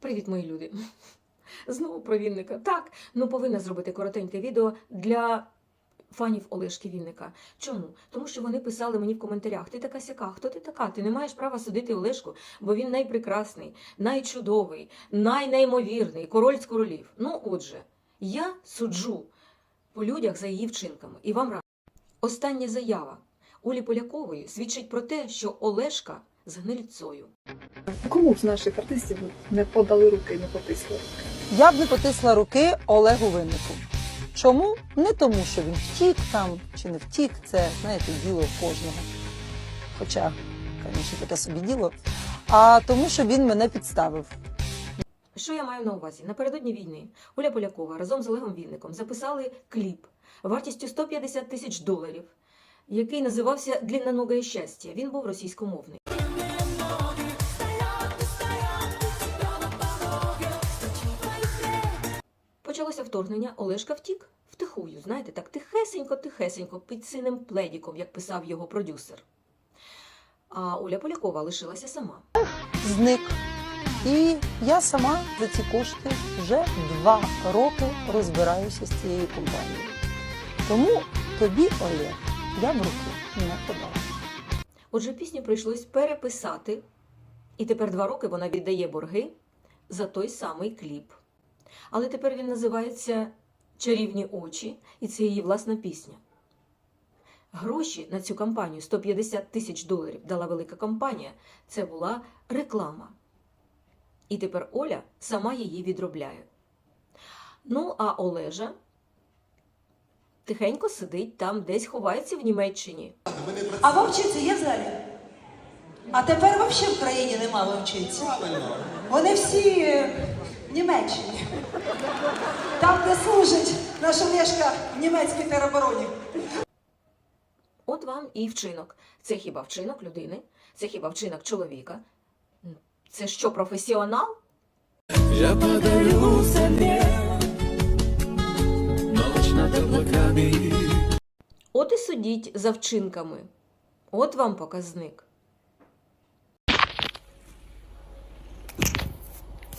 Привіт, мої люди. Знову про Вінника. Так, ну повинна зробити коротеньке відео для фанів Олешки Вінника. Чому? Тому що вони писали мені в коментарях: ти така сяка, хто ти така? Ти не маєш права судити Олешку, бо він найпрекрасний, найчудовий, найнеймовірний, король з королів. Ну, отже, я суджу по людях за її вчинками. І вам раджу. Остання заява Олі Полякової свідчить про те, що Олешка з гнильцою. Кому з наших артистів не подали руки і не потисли руки? Я б не потисла руки Олегу Виннику. Чому? Не тому, що він втік там чи не втік, це знаєте, діло кожного. Хоча, звісно, таке собі діло. А тому, що він мене підставив. Що я маю на увазі? Напередодні війни Оля Полякова разом з Олегом Вінником записали кліп вартістю 150 тисяч доларів, який називався Длінноногое щастя. Він був російськомовний. Вторгнення, Олешка втік втихую, знаєте, так тихесенько-тихесенько, під синим пледіком, як писав його продюсер. А Оля Полякова лишилася сама. Зник. І я сама за ці кошти вже два роки розбираюся з цією компанією. Тому тобі, Олег, я б руки не подала. Отже, пісню прийшлось переписати, і тепер два роки вона віддає борги за той самий кліп. Але тепер він називається Чарівні очі, і це її власна пісня. Гроші на цю кампанію 150 тисяч доларів дала велика компанія. Це була реклама. І тепер Оля сама її відробляє. Ну, а Олежа тихенько сидить там, десь ховається в Німеччині. А вовчиці є залі? А тепер взагалі в країні нема вовчиці. Вони всі Німеччині. Там, де служить наша Лешка в німецькій теробороні. От вам і вчинок. Це хіба вчинок людини? Це хіба вчинок чоловіка? Це що, професіонал? Я подарю земле Ночь над облаками От і судіть за вчинками. От вам показник.